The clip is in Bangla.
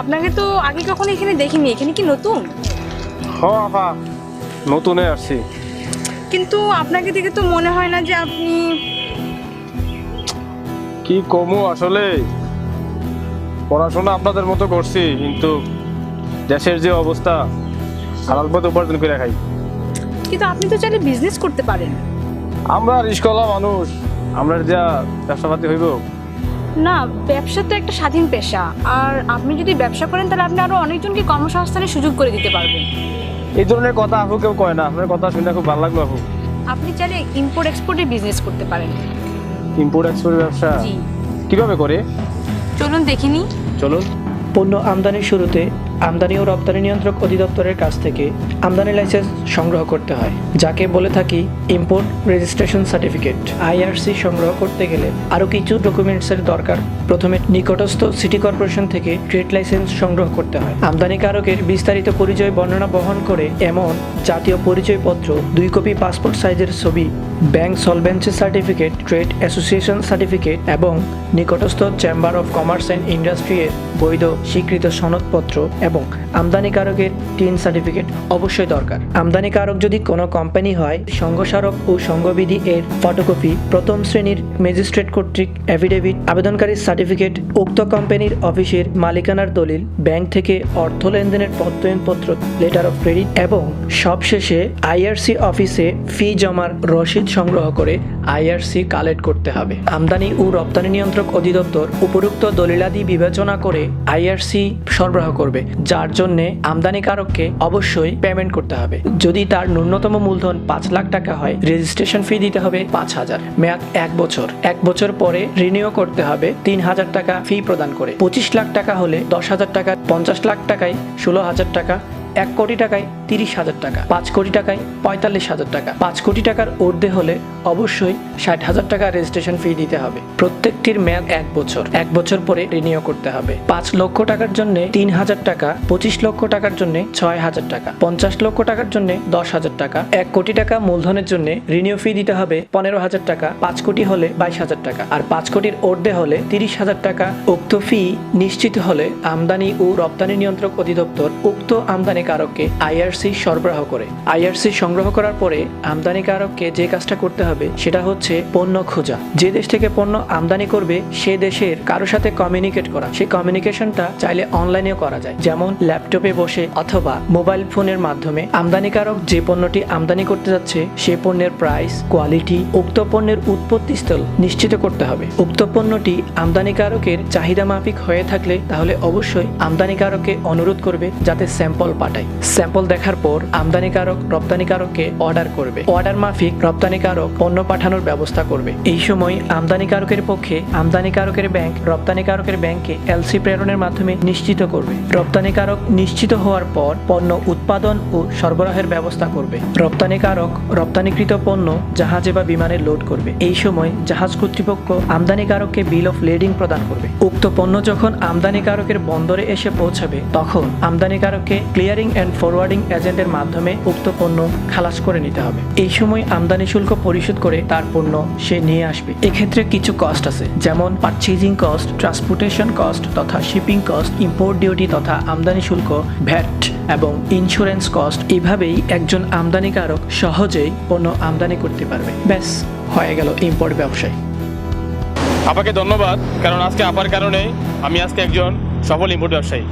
আপনাকে তো আগে কখনো এখানে দেখিনি। এখানে কি নতুন? হ নতুনে আসছি। কিন্তু আপনাকে দেখে তো মনে হয় না যে আপনি কি কমু আসলে? পড়াশোনা আপনাদের মতো করছি কিন্তু দেশের যে অবস্থা হালাল পথে উপার্জন করে খাই। কিন্তু আপনি তো চাইলে বিজনেস করতে পারেন। আমরা রিস্কলা মানুষ আমরা যা ব্যবসাপাতি হইব না ব্যবসা তো একটা স্বাধীন পেশা। আর আপনি যদি ব্যবসা করেন তাহলে আপনি আরও অনেকজনকে কর্মসংস্থানের সুযোগ করে দিতে পারবেন। এই ধরনের কথা আপু কেউ কয় না। আপনার কথা শুনে খুব ভালো লাগল আপু। আপনি চাইলে ইম্পোর্ট এক্সপোর্টের বিজনেস করতে পারেন। ইম্পোর্ট এক্সপোর্ট ব্যবসা? জি। কীভাবে করে? চলুন দেখিনি চলুন। পণ্য আমদানির শুরুতে আমদানি ও রপ্তানি নিয়ন্ত্রক অধিদপ্তরের কাছ থেকে আমদানি লাইসেন্স সংগ্রহ করতে হয়, যাকে বলে থাকি ইম্পোর্ট রেজিস্ট্রেশন সার্টিফিকেট। আইআরসি সংগ্রহ করতে গেলে আরও কিছু ডকুমেন্টসের দরকার। প্রথমে নিকটস্থ সিটি কর্পোরেশন থেকে ট্রেড লাইসেন্স সংগ্রহ করতে হয়। আমদানিকারকের বিস্তারিত পরিচয় বর্ণনা বহন করে এমন জাতীয় পরিচয়পত্র, দুই কপি পাসপোর্ট সাইজের ছবি, bank solvency certificate, trade association certificate এবং নিকটস্থ chamber of commerce and industry এর বৈধ স্বীকৃত সনদপত্র এবং আমদানিকারকের টিন সার্টিফিকেট অবশ্যই দরকার। আমদানিকারক যদি কোনো কোম্পানি হয় সংঘস্মারক ও সংঘবিধি এর ফটোকপি প্রথম শ্রেণির ম্যাজিস্ট্রেট কর্তৃক অ্যাফিডেভিট আবেদনকারীর সার্টিফিকেট উক্ত কোম্পানির অফিসের মালিকানার দলিল ব্যাংক থেকে অর্থ লেনদেনের প্রত্যয়নপত্র লেটার অফ ক্রেডিট এবং সবশেষে আইআরসি অফিসে ফি জমার রসিদ সংগ্রহ করে আইআরসি কালেক্ট করতে হবে। আমদানি ও রপ্তানি নিয়ন্ত্রক অধিদপ্তর উপরোক্ত দলিলাদি বিবেচনা করে আইআরসি সরবরাহ করবে। যার জন্য আমদানিকারককে অবশ্যই পেমেন্ট করতে হবে। যদি তার ন্যূনতম মূলধন পাঁচ লাখ টাকা হয় রেজিস্ট্রেশন ফি দিতে হবে পাঁচ হাজার। মেয়াদ এক বছর। এক বছর পরে রিনিউ করতে হবে তিন হাজার টাকা ফি প্রদান করে। পঁচিশ লাখ টাকা হলে দশ হাজার টাকা, পঞ্চাশ লাখ টাকায় ষোলো হাজার টাকা, এক কোটি টাকায় তিরিশ হাজার টাকা, পাঁচ কোটি টাকায় পঁয়তাল্লিশ হাজার টাকা। পাঁচ কোটি টাকার ঊর্ধ্বে হলে অবশ্যই ষাট হাজার টাকা রেজিস্ট্রেশন ফি দিতে হবে। প্রত্যেকটির মেয়াদ এক বছর। এক বছর পরে রিনিউ করতে হবে। পাঁচ লক্ষ টাকার জন্য তিন হাজার টাকা, পঁচিশ লক্ষ টাকার জন্য ছয় হাজার টাকা, পঞ্চাশ লক্ষ টাকার জন্য দশ হাজার টাকা। এক কোটি টাকা মূলধনের জন্য রিনিউ ফি দিতে হবে পনেরো হাজার টাকা, পাঁচ কোটি হলে বাইশ হাজার টাকা। আর পাঁচ কোটির ঊর্ধ্বে হলে তিরিশ হাজার টাকা। উক্ত ফি নিশ্চিত হলে আমদানি ও রপ্তানি নিয়ন্ত্রক অধিদপ্তর উক্ত আমদানিকারককে আইআরসি সরবরাহ করে। আইআরসি সংগ্রহ করার পরে আমদানিকারককে যে কাজটা করতে হবে, সেটা হচ্ছে পণ্য খোঁজা। যে দেশ থেকে পণ্য আমদানি করবে, সে দেশের কারোর সাথে কমিউনিকেট করা। সেই কমিউনিকেশনটা চাইলে অনলাইনেও করা যায়। যেমন ল্যাপটপে বসে অথবা মোবাইল ফোনের মাধ্যমে আমদানিকারক যে পণ্যটি আমদানি করতে যাচ্ছে, সে পণ্যের প্রাইস কোয়ালিটি উক্ত পণ্যের উৎপত্তি স্থল নিশ্চিত করতে হবে। উক্ত পণ্যটি আমদানিকারকের চাহিদা মাফিক হয়ে থাকলে তাহলে অবশ্যই আমদানিকারককে অনুরোধ করবে যাতে স্যাম্পল পাঠায়। স্যাম্পল দেখার পর আমদানিকারক, রপ্তানিকারককে অর্ডার করবে। অর্ডার মাফিক, রপ্তানিকারক পণ্য পাঠানোর ব্যবস্থা করবে। এই সময় আমদানিকারকের পক্ষে আমদানিকারকের ব্যাংক, রপ্তানিকারকের ব্যাংকে এলসি প্রেরণের মাধ্যমে নিশ্চিত করবে। রপ্তানিকারক নিশ্চিত হওয়ার পর পণ্য উৎপাদন ও সরবরাহের ব্যবস্থা করবে। রপ্তানিকারক রপ্তানিকৃত পণ্য জাহাজে বা বিমানে লোড করবে। এই সময় জাহাজ কর্তৃপক্ষ আমদানিকারককে বিল অফ লেডিং প্রদান করবে। উক্ত পণ্য যখন আমদানিকারকের বন্দরে এসে পৌঁছাবে, তখন আমদানিকারককে ক্লিয়ারিং অ্যান্ড ফরওয়ার্ডিং এজেন্টের মাধ্যমে উক্ত পণ্য খালাস করে নিতে হবে। এই সময় আমদানি শুল্ক পরিশোধ করে তার পণ্য সে নিয়ে আসবে। এক্ষেত্রে কিছু কস্ট আছে, যেমন পারচেজিং কস্ট ট্রান্সপোর্টেশন কস্ট তথা শিপিং কস্ট ইম্পোর্ট ডিউটি তথা আমদানি শুল্ক ভ্যাট এবং ইন্স্যুরেন্স কস্ট এভাবেই একজন আমদানিকারক সহজেই পণ্য আমদানি করতে পারবে। ব্যাস, হয়ে গেল ইম্পোর্ট ব্যবসায়। আপাকে ধন্যবাদ, কারণ আজকে আপার কারণে আমি আজকে একজন সফল ইম্পোর্ট ব্যবসায়ী।